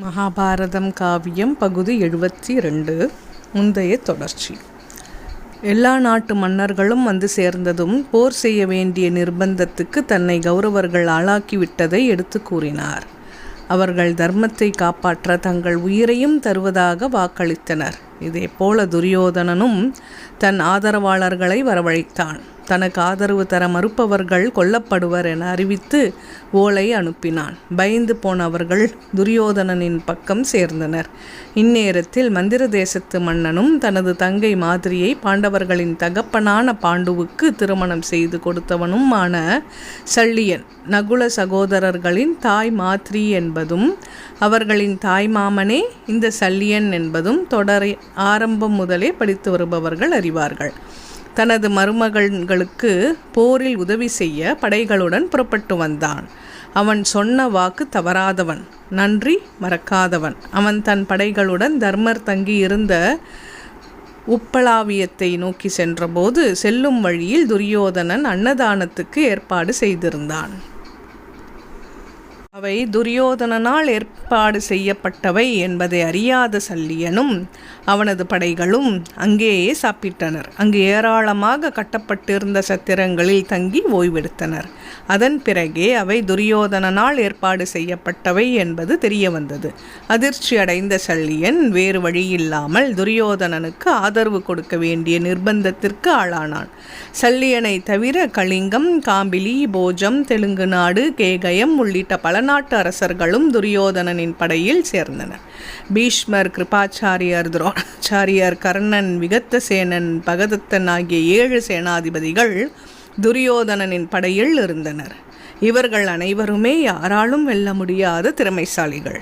மகாபாரதம் காவியம் பகுதி எழுபத்தி ரெண்டு முந்தைய தொடர்ச்சி. எல்லா நாட்டு மன்னர்களும் வந்து சேர்ந்ததும் போர் செய்ய வேண்டிய நிர்பந்தத்துக்கு தன்னை கௌரவர்கள் ஆளாக்கிவிட்டதை எடுத்து கூறினார். அவர்கள் தர்மத்தை காப்பாற்ற தங்கள் உயிரையும் தருவதாக வாக்களித்தனர். இதே போல துரியோதனனும் தன் ஆதரவாளர்களை வரவழைத்தான். தனக்கு ஆதரவு தர மறுப்பவர்கள் கொல்லப்படுவர் என அறிவித்து ஓலை அனுப்பினான். பயந்து போனவர்கள் துரியோதனனின் பக்கம் சேர்ந்தனர். இந்நேரத்தில் மந்திர தேசத்து மன்னனும் தனது தங்கை மாதிரியை பாண்டவர்களின் தகப்பனான பாண்டுவுக்கு திருமணம் செய்து கொடுத்தவனுமான சள்ளியன் நகுல சகோதரர்களின் தாய் மாத்ரி என்பதும் அவர்களின் தாய் மாமனே இந்த சல்லியன் என்பதும் தொடரை ஆரம்பம் முதலே படித்து வருபவர்கள் அறிவார்கள். தனது மருமகன்களுக்கு போரில் உதவி செய்ய படைகளுடன் புறப்பட்டு வந்தான். அவன் சொன்ன வாக்கு தவறாதவன் நன்றி மறக்காதவன். அவன் தன் படைகளுடன் தர்மர் தங்கியிருந்த உப்பளாவியத்தை நோக்கி சென்றபோது செல்லும் வழியில் துரியோதனன் அன்னதானத்துக்கு ஏற்பாடு செய்திருந்தான். அவை துரியோதனனால் ஏற்பாடு செய்யப்பட்டவை என்பதை அறியாத சல்லியனும் அவனது படைகளும் அங்கேயே சாப்பிட்டனர். அங்கு ஏராளமாக கட்டப்பட்டிருந்த சத்திரங்களில் தங்கி ஓய்வெடுத்தனர். அதன் பிறகே அவை துரியோதனனால் ஏற்பாடு செய்யப்பட்டவை என்பது தெரிய வந்தது அதிர்ச்சி அடைந்த சல்லியன் வேறு வழியில்லாமல் துரியோதனனுக்கு ஆதரவு கொடுக்க வேண்டிய நிர்பந்தத்திற்கு ஆளானான். சல்லியனை தவிர கலிங்கம் காம்பிலி போஜம் தெலுங்கு நாடு கேகயம் உள்ளிட்ட பல நாட்டு அரசர்களும் துரியோதனனின் படையில் சேர்ந்தனர். பீஷ்மர் கிருபாச்சாரியர் துரோணாச்சாரியர் கர்ணன் விகத்தசேனன் பகதத்தன் ஆகிய ஏழு சேனாதிபதிகள் துரியோதனனின் படையில் இருந்தனர். இவர்கள் அனைவருமே யாராலும் வெல்ல முடியாத திறமைசாலிகள்.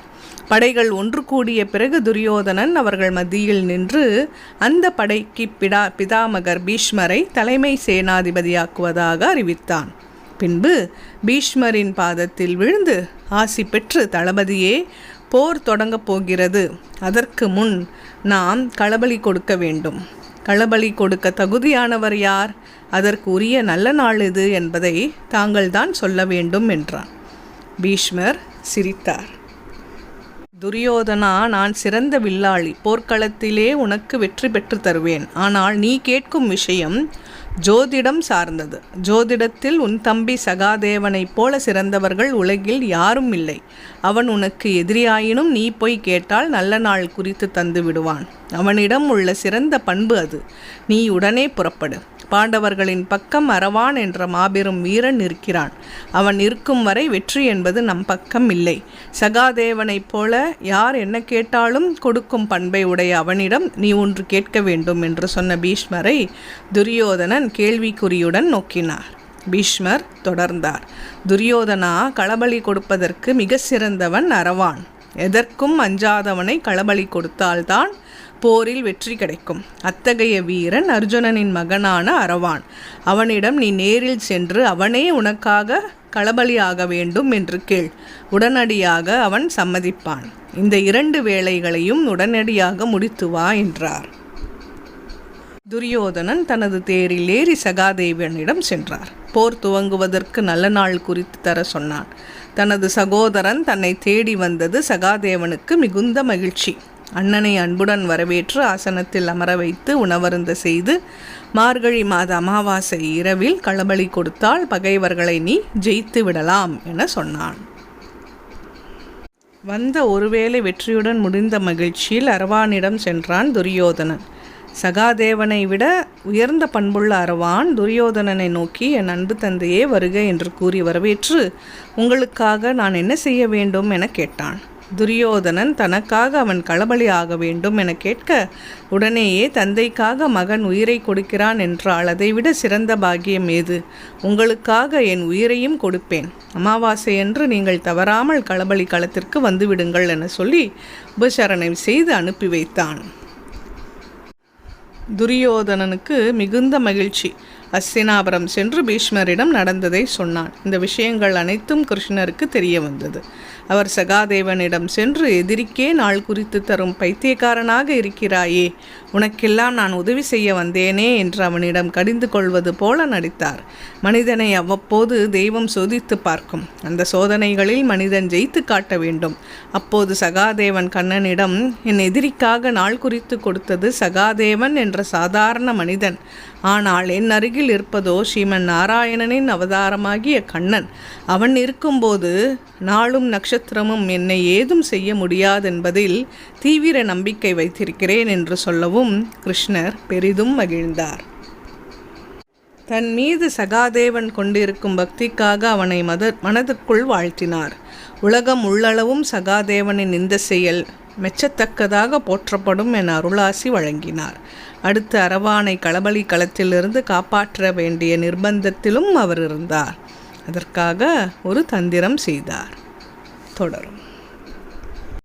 படைகள் ஒன்று கூடிய பிறகு துரியோதனன் அவர்கள் மத்தியில் நின்று அந்த படைக்கு பிடா பிதாமகர் பீஷ்மரை தலைமை சேனாதிபதியாக்குவதாக அறிவித்தான். பின்பு பீஷ்மரின் பாதத்தில் விழுந்து ஆசி பெற்று தளபதியே போர் தொடங்கப் போகிறது. அதற்கு முன் நாம் களபலி கொடுக்க வேண்டும். களபலி கொடுக்க தகுதியானவர் யார்? அதற்கு உரிய நல்ல நாள் இது என்பதை தாங்கள்தான் சொல்ல வேண்டும் என்றான். பீஷ்மர் சிரித்தார். துரியோதனா நான் சிறந்த வில்லாளி போர்க்களத்திலே உனக்கு வெற்றி பெற்று தருவேன். ஆனால் நீ கேட்கும் விஷயம் ஜோதிடம் சார்ந்தது. ஜோதிடத்தில் உன் தம்பி சகாதேவனைப் போல சிறந்தவர்கள் உலகில் யாரும் இல்லை. அவன் உனக்கு எதிரியாயினும் நீ போய் கேட்டால் நல்ல நாள் குறித்து தந்து விடுவான் அவனிடம் உள்ள சிறந்த பண்பு அது. நீ உடனே புறப்படு. பாண்டவர்களின் பக்கம் அரவான் என்ற மாபெரும் வீரன் இருக்கிறான் அவன் இருக்கும் வரை வெற்றி என்பது நம் பக்கம் இல்லை. சகாதேவனைப் போல யார் என்ன கேட்டாலும் கொடுக்கும் பண்பை உடைய அவனிடம் நீ ஒன்று கேட்க வேண்டும் என்று சொன்ன பீஷ்மரை துரியோதனன் கேள்விக்குறியுடன் நோக்கினார். பீஷ்மர் தொடர்ந்தார். துரியோதனா களபலி கொடுப்பதற்கு மிக சிறந்தவன் அரவான் எதற்கும் அஞ்சாதவனை களபலி கொடுத்தால்தான் போரில் வெற்றி கிடைக்கும். அத்தகைய வீரன் அர்ஜுனனின் மகனான அரவான். அவனிடம் நீ நேரில் சென்று அவனே உனக்காக களபலியாக வேண்டும் என்று கேள். உடனடியாக அவன் சம்மதிப்பான். இந்த இரண்டு வேலைகளையும் உடனடியாக முடித்து வா என்றார். துரியோதனன் தனது தேரில் ஏறி சகாதேவனிடம் சென்றார். போர் துவங்குவதற்கு நல்ல நாள் குறித்து தர சொன்னான். தனது சகோதரன் தன்னை தேடி வந்தது சகாதேவனுக்கு மிகுந்த மகிழ்ச்சி. அண்ணனை அன்புடன் வரவேற்று ஆசனத்தில் அமர வைத்து உணவருந்த செய்து மார்கழி மாத அமாவாசை இரவில் களபலி கொடுத்தால் பகைவர்களை நீ ஜெயித்து விடலாம் என சொன்னான். வந்த ஒருவேளை வெற்றியுடன் முடிந்த மகிழ்ச்சியில் அரவானிடம் சென்றான் துரியோதனன். சகாதேவனை விட உயர்ந்த பண்புள்ள அரவான் துரியோதனனை நோக்கி என் அன்பு தந்தையே வருக என்று கூறி வரவேற்று உங்களுக்காக நான் என்ன செய்ய வேண்டும் என கேட்டான். துரியோதனன் தனக்காக அவன் களபலி ஆக வேண்டும் என கேட்க உடனேயே தந்தைக்காக மகன் உயிரை கொடுக்கிறான் என்றால் அதைவிட சிறந்த பாக்கியம் ஏது? உங்களுக்காக என் உயிரையும் கொடுப்பேன். அமாவாசை என்று நீங்கள் தவறாமல் களபலி களத்திற்கு வந்துவிடுங்கள் என சொல்லி உபசரணை செய்து அனுப்பி வைத்தான். துரியோதனனுக்கு மிகுந்த மகிழ்ச்சி. அஸ்தினாபுரம் சென்று பீஷ்மரிடம் நடந்ததை சொன்னான். இந்த விஷயங்கள் அனைத்தும் கிருஷ்ணருக்கு தெரிய வந்தது. அவர் சகாதேவனிடம் சென்று எதிரிக்கே நாள் குறித்து தரும் பைத்தியக்காரனாக இருக்கிறாயே உனக்கெல்லாம் நான் உதவி செய்ய வந்தேனே என்று அவனிடம் கடிந்து கொள்வது போல நடித்தார். மனிதனை அவ்வப்போது தெய்வம் சோதித்து பார்க்கும். அந்த சோதனைகளில் மனிதன் ஜெயித்து காட்ட வேண்டும். அப்போது சகாதேவன் கண்ணனிடம் என் எதிரிக்காக நாள் குறித்து கொடுத்தது சகாதேவன் என்ற சாதாரண மனிதன். ஆனால் என் அருகில் இருப்பதோ ஸ்ரீமன் நாராயணனின் அவதாரமாகிய கண்ணன். அவன் இருக்கும்போது நாளும் நட்சத்திரமும் என்னை ஏதும் செய்ய முடியாதென்பதில் தீவிர நம்பிக்கை வைத்திருக்கிறேன் என்று சொல்லவும் கிருஷ்ணர் பெரிதும் மகிழ்ந்தார். தன் மீது சகாதேவன் கொண்டிருக்கும் பக்திக்காக அவனை மத மனதுக்குள் வாழ்த்தினார். உலகம் உள்ளளவும் சகாதேவனின் இந்த செயல் மெச்சத்தக்கதாக போற்றப்படும் என அருளாசி வழங்கினார். அடுத்த அரவானை களபலி களத்திலிருந்து காப்பாற்ற வேண்டிய நிர்பந்தத்திலும் அவர் இருந்தார். அதற்காக ஒரு தந்திரம் செய்தார். தொடரும்.